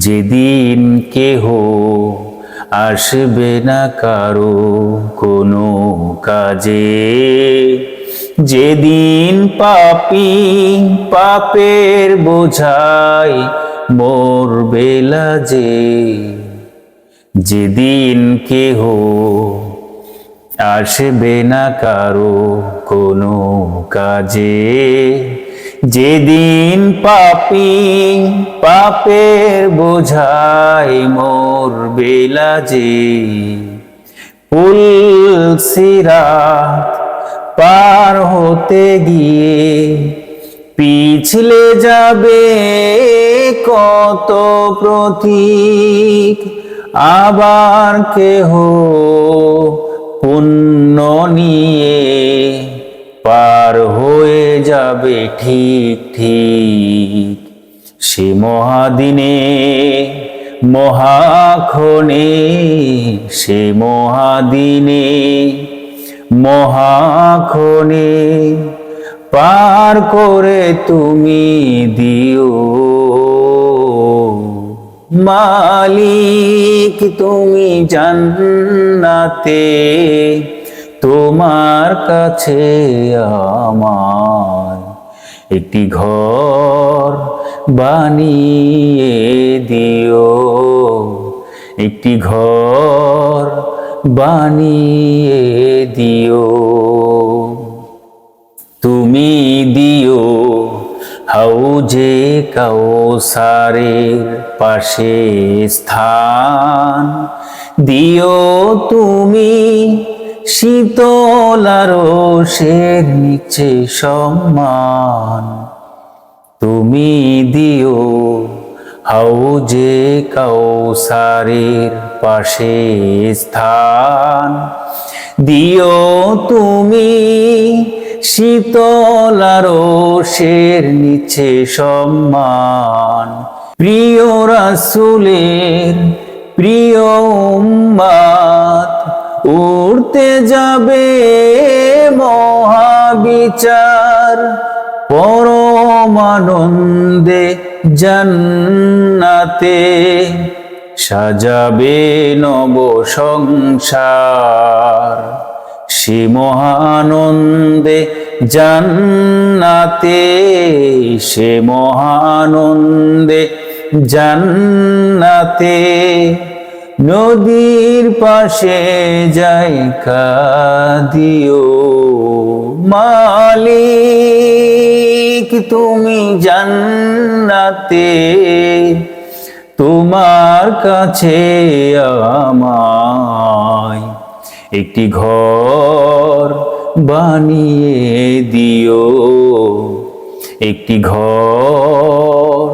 যেদিন কেহ আসবে না কারও কোনো কাজে, যেদিন পাপি পাপের বোঝাই মোর বেলা যে যেদিন কেহ আসবে না কারও কোনো কাজে। যেদিন পাপি পাপের বোঝাই মোর বেলা যে পুলসিরাত পার হতে গিয়ে পিছলে যাবে কত প্রতীক, আবার কেহ যাবে ঠিক ঠিক। সে মহাদিনে, মহাক্ষণে, সে মহাদিনে, মহাক্ষণে পার করে তুমি দিও। মালিক, তুমি জান্নাতে তোমার কাছে আমার একটি ঘর বানিয়ে দিও। একটি ঘর বানিয়ে দিও। তুমি দিও হাউজে কাউসারের পাশে স্থান। দিও তুমি শীতলারসের নিচে সম্মান। তুমি দিও হাউজে কাউসারের পাশে স্থান। দিও তুমি শীতলারসের নিচে সম্মান। প্রিয় রাসুলের প্রিয় উম্মাত উড়তে যাবে মহাবিচার পরমানন্দে জান্নাতে সাজাবে নব সংসার। সে মহানন্দে জান্নাতে সে মহানন্দে জান্নাতে নদীর পাশে যাই কাদিও। মালিক, তুমি জান্নাতে, তোমার কাছে আমায় একটি ঘর বানিয়ে দিও। একটি ঘর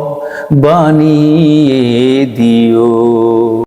বানিয়ে দিও।